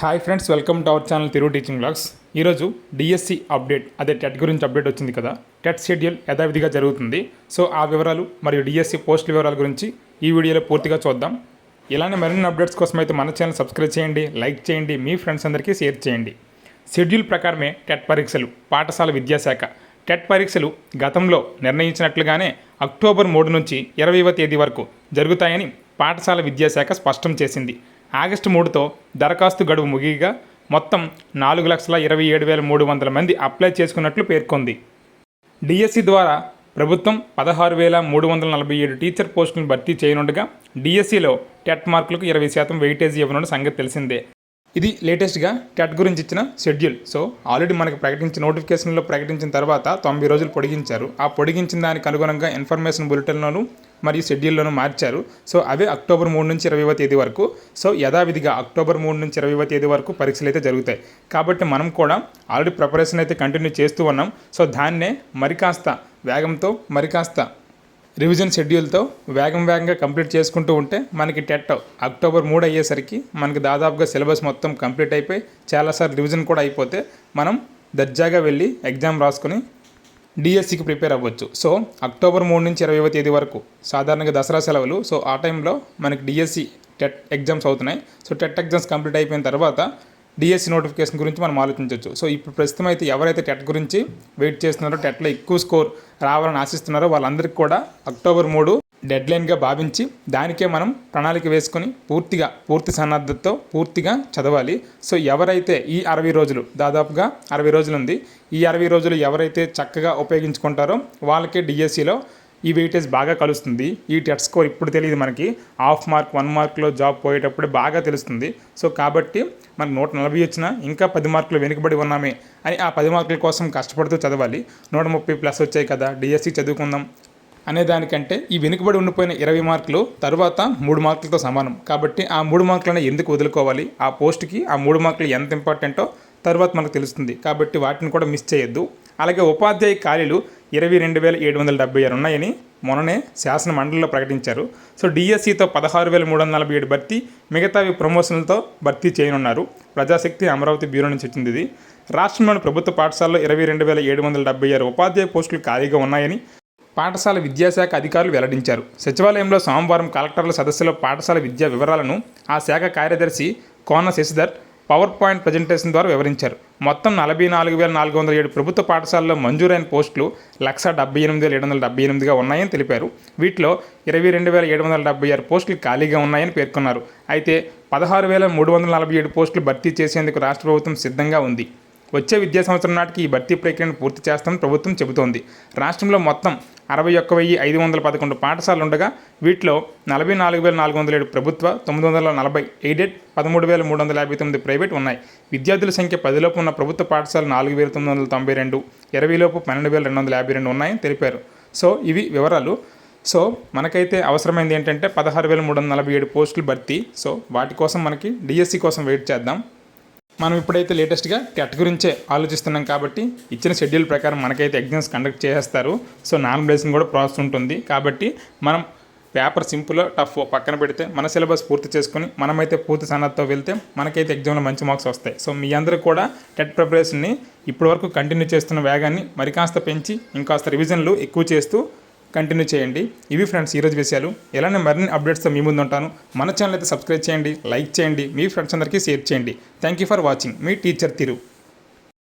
Hi friends welcome to our channel తిరుగు teaching blogs ఈరోజు DSC update అదే TET గురించి అప్డేట్ వచ్చింది కదా. టెట్ షెడ్యూల్ యథావిధిగా జరుగుతుంది. సో ఆ వివరాలు మరియు డిఎస్సి పోస్టుల వివరాల గురించి ఈ వీడియోలో పూర్తిగా చూద్దాం. ఇలానే మరిన్ని అప్డేట్స్ కోసం అయితే మన ఛానల్ సబ్స్క్రైబ్ చేయండి లైక్ చేయండి మీ ఫ్రెండ్స్ అందరికీ షేర్ చేయండి. షెడ్యూల్ ప్రకారమే టెట్ పరీక్షలు పాఠశాల విద్యాశాఖ. టెట్ పరీక్షలు గతంలో నిర్ణయించినట్లుగానే అక్టోబర్ మూడు నుంచి ఇరవైవ తేదీ వరకు జరుగుతాయని పాఠశాల విద్యాశాఖ స్పష్టం చేసింది. ఆగస్టు మూడుతో దరఖాస్తు గడువు ముగియగా మొత్తం నాలుగు లక్షల ఇరవై ఏడు వేల మూడు వందల మంది అప్లై చేసుకున్నట్లు పేర్కొంది. డిఎస్సి ద్వారా ప్రభుత్వం పదహారు వేల మూడు వందల నలభై ఏడు టీచర్ పోస్టులను భర్తీ చేయనుండగా డిఎస్సిలో టెట్ మార్కులకు ఇరవై శాతం వెయిటేజీ ఇవ్వనున్న సంగతి తెలిసిందే. ఇది లేటెస్ట్గా టెట్ గురించి ఇచ్చిన షెడ్యూల్. సో ఆల్రెడీ మనకు ప్రకటించిన నోటిఫికేషన్లో ప్రకటించిన తర్వాత తొంభై రోజులు పొడిగించారు. ఆ పొడిగించిన దానికి అనుగుణంగా ఇన్ఫర్మేషన్ బులెటిన్లోను మరియు షెడ్యూల్లోనూ మార్చారు. సో అవే అక్టోబర్ మూడు నుంచి ఇరవైవ తేదీ వరకు. సో యథావిధిగా అక్టోబర్ మూడు నుంచి ఇరవైవ తేదీ వరకు పరీక్షలు అయితే జరుగుతాయి. కాబట్టి మనం కూడా ఆల్రెడీ ప్రిపరేషన్ అయితే కంటిన్యూ చేస్తూ ఉన్నాం. సో దాన్నే మరి కాస్త వేగంతో మరి కాస్త రివిజన్ షెడ్యూల్తో వేగం వేగంగా కంప్లీట్ చేసుకుంటూ ఉంటే మనకి టెట్ అక్టోబర్ మూడు అయ్యేసరికి మనకి దాదాపుగా సిలబస్ మొత్తం కంప్లీట్ అయిపోయి చాలాసార్లు రివిజన్ కూడా అయిపోతే మనం దర్జాగా వెళ్ళి ఎగ్జామ్ రాసుకొని డిఎస్సికి ప్రిపేర్ అవ్వచ్చు. సో అక్టోబర్ మూడు నుంచి ఇరవైవ తేదీ వరకు సాధారణంగా దసరా సెలవులు. సో ఆ టైంలో మనకి డిఎస్సి టెట్ ఎగ్జామ్స్ అవుతున్నాయి. సో టెట్ ఎగ్జామ్స్ కంప్లీట్ అయిపోయిన తర్వాత డిఎస్సి నోటిఫికేషన్ గురించి మనం ఆలోచించవచ్చు సో ఇప్పుడు ప్రస్తుతం అయితే ఎవరైతే టెట్ గురించి వెయిట్ చేస్తున్నారో టెట్లో ఎక్కువ స్కోర్ రావాలని ఆశిస్తున్నారో వాళ్ళందరికీ కూడా అక్టోబర్ మూడు డెడ్లైన్గా భావించి దానికే మనం ప్రణాళిక వేసుకొని పూర్తిగా పూర్తి సన్నద్ధతతో పూర్తిగా చదవాలి. సో ఎవరైతే ఈ అరవై రోజులు దాదాపుగా అరవై రోజులు ఉంది ఈ అరవై రోజులు ఎవరైతే చక్కగా ఉపయోగించుకుంటారో వాళ్ళకే డిఎస్సిలో ఈ వెయిటేజ్ బాగా కలుస్తుంది. ఈ టెట్ స్కోర్ ఇప్పుడు తెలియదు మనకి. హాఫ్ మార్క్ వన్ మార్క్లో జాబ్ పోయేటప్పుడే బాగా తెలుస్తుంది. సో కాబట్టి మనకు నూట నలభై వచ్చినా ఇంకా పది మార్కులు వెనుకబడి ఉన్నామే అని ఆ పది మార్కుల కోసం కష్టపడుతూ చదవాలి. నూట ముప్పై ప్లస్ వచ్చాయి కదా డిఎస్సి చదువుకుందాం. అనే దానికంటే ఈ వెనుకబడి ఉండిపోయిన ఇరవై మార్కులు తర్వాత మూడు మార్కులతో సమానం. కాబట్టి ఆ మూడు మార్కులను ఎందుకు వదులుకోవాలి? ఆ పోస్ట్కి ఆ మూడు మార్కులు ఎంత ఇంపార్టెంటో తర్వాత మనకు తెలుస్తుంది. కాబట్టి వాటిని కూడా మిస్ చేయొద్దు. అలాగే ఉపాధ్యాయ ఖాళీలు ఇరవై రెండు వేల ఏడు వందల డెబ్బై ఆరు ఉన్నాయని మొన్ననే శాసన మండలిలో ప్రకటించారు. సో డిఎస్సితో పదహారు వేల మూడు వందల నలభై ఏడు భర్తీ మిగతావి ప్రమోషన్లతో భర్తీ చేయనున్నారు. ప్రజాశక్తి అమరావతి బ్యూరో నుంచి వచ్చింది ఇది. రాష్ట్రంలోని ప్రభుత్వ పాఠశాలలో ఇరవై రెండు వేల ఏడు వందల డెబ్బై ఆరు ఉపాధ్యాయ పోస్టులు ఖాళీగా ఉన్నాయని పాఠశాల విద్యాశాఖ అధికారులు వెల్లడించారు. సచివాలయంలో సోమవారం కలెక్టర్ల సదస్సులో పాఠశాల విద్యా వివరాలను ఆ శాఖ కార్యదర్శి Kona Sasidhar power point presentation ద్వారా వివరించారు. మొత్తం నలభై నాలుగు వేల నాలుగు వందల ఏడు ప్రభుత్వ పాఠశాలలో మంజూరైన పోస్టులు లక్ష డెబ్బై ఎనిమిది వేల ఏడు వందల డెబ్బై ఎనిమిదిగా ఉన్నాయని తెలిపారు. వీటిలో ఇరవై రెండు వేల ఏడు వందల డెబ్బై ఆరు పోస్టులు ఖాళీగా ఉన్నాయని పేర్కొన్నారు. అయితే పదహారు వేల మూడు వందల నలభై ఏడు పోస్టులు భర్తీ చేసేందుకు రాష్ట్ర ప్రభుత్వం సిద్ధంగా ఉంది. వచ్చే విద్యా సంవత్సరం నాటికి ఈ భర్తీ ప్రక్రియను పూర్తి చేస్తామని ప్రభుత్వం చెబుతోంది. రాష్ట్రంలో మొత్తం అరవై ఒక్క వెయ్యి ఐదు వందల పదకొండు పాఠశాలలు ఉండగా వీటిలో నలభై నాలుగు వేల నాలుగు వందల ఏడు ప్రభుత్వ తొమ్మిది వందల నలభై ఎయిడెడ్ పదమూడు వేల మూడు వందల యాభై తొమ్మిది ప్రైవేట్ ఉన్నాయి. విద్యార్థుల సంఖ్య పదిలోపు ఉన్న ప్రభుత్వ పాఠశాల నాలుగు వేల తొమ్మిది వందల తొంభై రెండు ఇరవైలోపు పన్నెండు వేల రెండు వందల యాభై రెండు ఉన్నాయని తెలిపారు. సో ఇవి వివరాలు. సో మనకైతే అవసరమైంది ఏంటంటే పదహారు వేల మూడు వందల నలభై ఏడు పోస్టులు భర్తీ. సో వాటి కోసం మనకి డిఎస్సి కోసం వెయిట్ చేద్దాం. మనం ఇప్పుడైతే లేటెస్ట్గా టెట్ గురించే ఆలోచిస్తున్నాం కాబట్టి ఇచ్చిన షెడ్యూల్ ప్రకారం మనకైతే ఎగ్జామ్స్ కండక్ట్ చేసేస్తారు. సో నామినేషన్ కూడా ప్రాసెస్ ఉంటుంది. కాబట్టి మనం పేపర్ సింపుల్ టఫ్ పక్కన పెడితే మన సిలబస్ పూర్తి చేసుకుని మనమైతే పూర్తి సన్నతో వెళ్తే మనకైతే ఎగ్జామ్లో మంచి మార్క్స్ వస్తాయి. సో మీ అందరూ కూడా టెట్ ప్రిపరేషన్ని ఇప్పటివరకు కంటిన్యూ చేస్తున్న వేగాన్ని మరి కాస్త పెంచి ఇంకాస్త రివిజన్లు ఎక్కువ చేస్తూ కంటిన్యూ చేయండి. ఇవి ఫ్రెండ్స్ ఈరోజు విషయాలు. ఇలానే మరిన్ని అప్డేట్స్తో మీ ముందు ఉంటాను. మన ఛానల్ అయితే సబ్స్క్రైబ్ చేయండి లైక్ చేయండి మీ ఫ్రెండ్స్ అందరికీ షేర్ చేయండి. Thank you for watching. Me teacher Thiru.